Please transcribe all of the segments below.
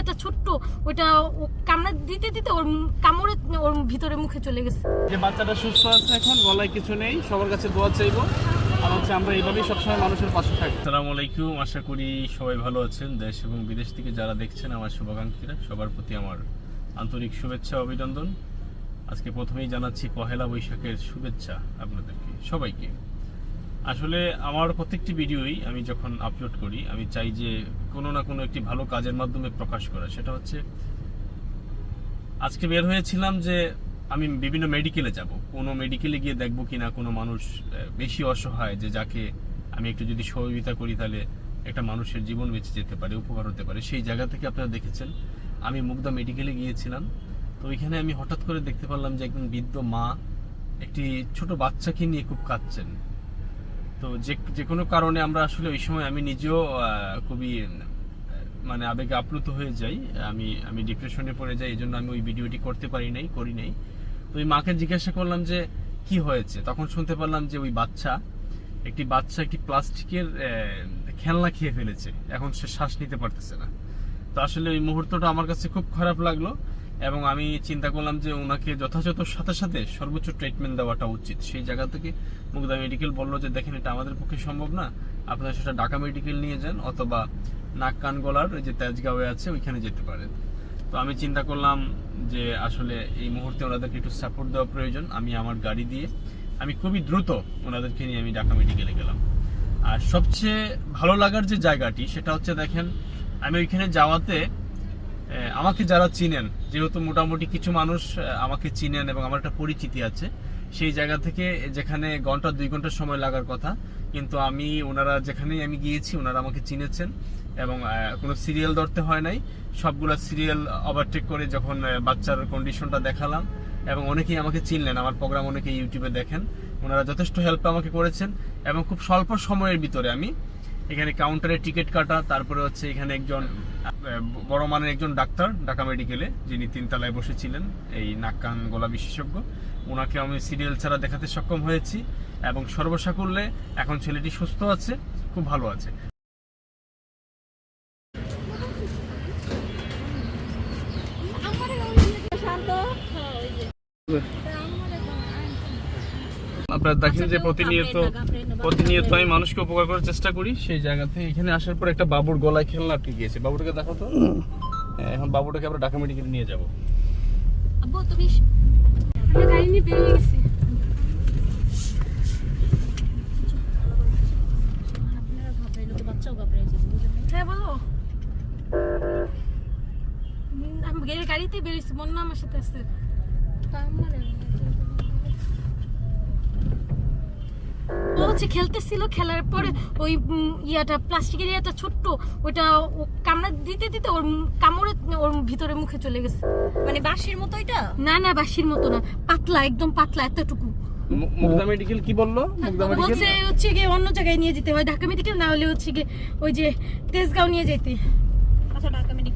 একটা ছোট্ট ওইটা ও কামড়া দিতে দিতে ওর কামড়ে ওর ভিতরে মুখে চলে গেছে। যে বাচ্চাটা সুস্থ আছে এখন গলায় কিছু নেই সবার কাছে দোয়া চাইব। আর হচ্ছে আমরা এইভাবেই সবসময় মানুষের পাশে থাকি। আসসালামু আলাইকুম আশা করি সবাই ভালো আছেন দেশ এবং বিদেশ থেকে যারা দেখছেন আমার শুভাকাঙ্ক্ষীরা সবার প্রতি আমার আন্তরিক শুভেচ্ছা অভিনন্দন। আজকে প্রথমেই জানাচ্ছি পহেলা বৈশাখের শুভেচ্ছা আপনাদেরকে সবাইকে। আসলে আমার প্রত্যেকটি ভিডিওই আমি যখন আপলোড করি, আমি চাই যে কোনো না কোনো একটি ভালো কাজের মাধ্যমে প্রকাশ করা। সেটা হচ্ছে, আজকে বের হয়েছিলাম যে আমি বিভিন্ন মেডিকেলে যাব। কোনো মেডিকেলে গিয়ে দেখব কিনা কোনো মানুষ বেশি অসহায় যে যাকে আমি একটু যদি সহযোগিতা করি তাহলে একটা মানুষের জীবন বেঁচে যেতে পারে, উপকার হতে পারে। সেই জায়গা থেকে আপনারা দেখেছেন, আমি মুগদা মেডিকেলে গিয়েছিলাম। তো ওইখানে আমি হঠাৎ করে দেখতে পারলাম যে একজন বৃদ্ধ মা একটি ছোট বাচ্চাকে নিয়ে খুব কাঁদছেন। তো যে যে কোনো কারণে আমরা আসলে ওই সময় আমি নিজেও খুবই মানে আবেগে আপ্লুত হয়ে যাই। আমি আমি ডিপ্রেশনে পড়ে যাই এই জন্য আমি ওই ভিডিওটি করতে পারি নাই, করি নাই। তো ওই মাকে জিজ্ঞাসা করলাম যে, কি হয়েছে? তখন শুনতে পারলাম যে ওই বাচ্চা, একটি বাচ্চা একটি প্লাস্টিকের খেলনা খেয়ে ফেলেছে। এখন সে শ্বাস নিতে পারতেছে না। তো আসলে ওই মুহূর্তটা আমার কাছে খুব খারাপ লাগল। এবং আমি চিন্তা করলাম যে ওনাকে যথাযথ সাথে সাথে সর্বোচ্চ ট্রিটমেন্ট দেওয়াটা উচিত। সেই জায়গা থেকে মুগদা মেডিকেল বলল যে, দেখেন, এটা আমাদের পক্ষে সম্ভব না। আপনারা সেটা ঢাকা মেডিকেল নিয়ে যান অথবা নাক, কান, গলার যে তেজগাঁওয়ে আছে, ওইখানে যেতে পারেন। তো আমি চিন্তা করলাম যে, আসলে এই মুহূর্তে ওনাদেরকে একটু সাপোর্ট দেওয়া প্রয়োজন। আমি আমার গাড়ি দিয়ে, আমি খুবই দ্রুত ওনাদেরকে নিয়ে আমি ঢাকা মেডিকেলে গেলাম। আর সবচেয়ে ভালো লাগার যে জায়গাটি, সেটা হচ্ছে, দেখেন, আমি ওইখানে যাওয়াতে আমাকে যারা চিনেন, যেহেতু মোটামুটি কিছু মানুষ আমাকে চিনেন এবং আমার একটা পরিচিতি আছে, সেই জায়গা থেকে যেখানে ঘণ্টা, দুই ঘণ্টা সময় লাগার কথা, কিন্তু আমি, ওনারা যেখানেই আমি গিয়েছি, ওনারা আমাকে চিনেছেন এবং কোনো সিরিয়াল ধরতে হয় নাই। সবগুলা সিরিয়াল ওভারটেক করে যখন বাচ্চার কন্ডিশনটা দেখালাম এবং অনেকেই আমাকে চিনলেন। আমার প্রোগ্রাম অনেকে ইউটিউবে দেখেন। ওনারা যথেষ্ট হেল্প আমাকে করেছেন এবং খুব স্বল্প সময়ের ভিতরে আমি এখানে কাউন্টারে টিকিট কাটা, তারপরে হচ্ছে এখানে একজন বড় মানের একজন ডাক্তার, ঢাকা মেডিকেলে যিনি তিনতলায় বসেছিলেন, এই নাক কান গলা বিশেষজ্ঞ। ওনাকে আমি সিরিয়াল ছাড়া দেখাতে সক্ষম হয়েছি এবং সর্বসাকুল্যে এখন ছেলেটি সুস্থ আছে, খুব ভালো আছে। আপনারা দেখেন যে প্রতিনিয়ত প্রতিনিয়ত আমি মানুষকে উপকার করার চেষ্টা করি। সেই জায়গাতে এখানে আসার পর একটা বাবুর গলায় খেলনা আটকে গিয়েছে। বাবুটাকে দেখো তো। হ্যাঁ, এখন বাবুটাকে আমরা ঢাকা মেডিকেলে নিয়ে যাব। আব্বু তুমি আমরা গাড়ি নিয়ে বেরিয়ে গেছি। হ্যাঁ গাড়িতে বেরিয়েছি বন্যা আমার সাথে আছে। ও হচ্ছে খেলতেছিল খেলার পরে ওই ইয়াটা প্লাস্টিকের ইয়াটা ছোট্ট ওইটা কামড়া দিতে দিতে ওর কামড়ে ওর ভিতরে মুখে চলে গেছে। মানে বাঁশির মতো এটা? না না বাসির মতো না পাতলা একদম পাতলা এতটুকু। মুগদা মেডিকেল কি বলল? মুগদা মেডিকেল বলছে হচ্ছে গিয়ে অন্য জায়গায় নিয়ে যেতে হয় ঢাকা মেডিকেল না হলে হচ্ছে গিয়ে ওই যে তেজগাঁও নিয়ে যেতে। আচ্ছা ঢাকা মেডিকেলে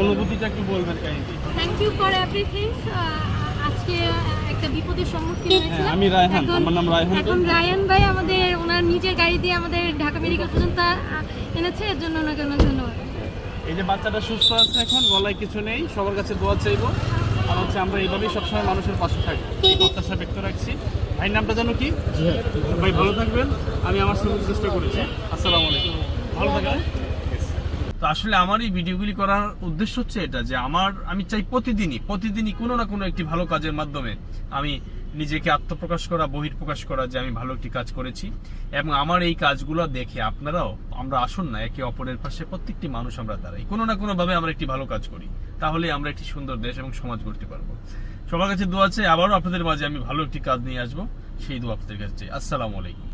অনুভূতিটা কি বলবেন থ্যাংক ইউ ফর এভরিথিং আজকে একটা বিপদের সম্মুখীন হয়েছিলাম। হ্যাঁ, আমি রায়হান, আমার নাম রায়হান। এখন রায়হান ভাই আমাদের ওনার নিজের গাড়ি দিয়ে আমাদের ঢাকা মেডিকেল পর্যন্ত এনেছে এর জন্য ওনাকে অনেক ধন্যবাদ। এই যে বাচ্চাটা সুস্থ আছে এখন গলায় কিছু নেই সবার কাছে দোয়া চাইব। আর হচ্ছে আমরা এইভাবেই সবসময় মানুষের পাশে থাকি প্রত্যাশা ব্যক্ত রাখছি। ভাই নামটা জানো কি? ভাই ভালো থাকবেন। আমি আমার সঙ্গে চেষ্টা করেছি। আসসালামু আলাইকুম। ভালো থাকবেন। তো আসলে আমার এই ভিডিওগুলি করার উদ্দেশ্য হচ্ছে এটা, যে আমার, আমি চাই প্রতিদিনই প্রতিদিনই কোনো না কোনো একটি ভালো কাজের মাধ্যমে আমি নিজেকে আত্মপ্রকাশ করা বহির্প্রকাশ করা যে আমি ভালো একটি কাজ করেছি। এবং আমার এই কাজগুলো দেখে আপনারাও, আমরা আসুন না, একে অপরের পাশে প্রত্যেকটি মানুষ আমরা দাঁড়াই। কোনো না কোনো ভাবে আমরা একটি ভালো কাজ করি। তাহলে আমরা একটি সুন্দর দেশ এবং সমাজ গড়তে পারব। সবার কাছে দোয়া চাই, আবারও আপনাদের মাঝে আমি ভালো একটি কাজ নিয়ে আসব। সেই দোয়া আপনাদের কাছে আসসালামু আলাইকুম।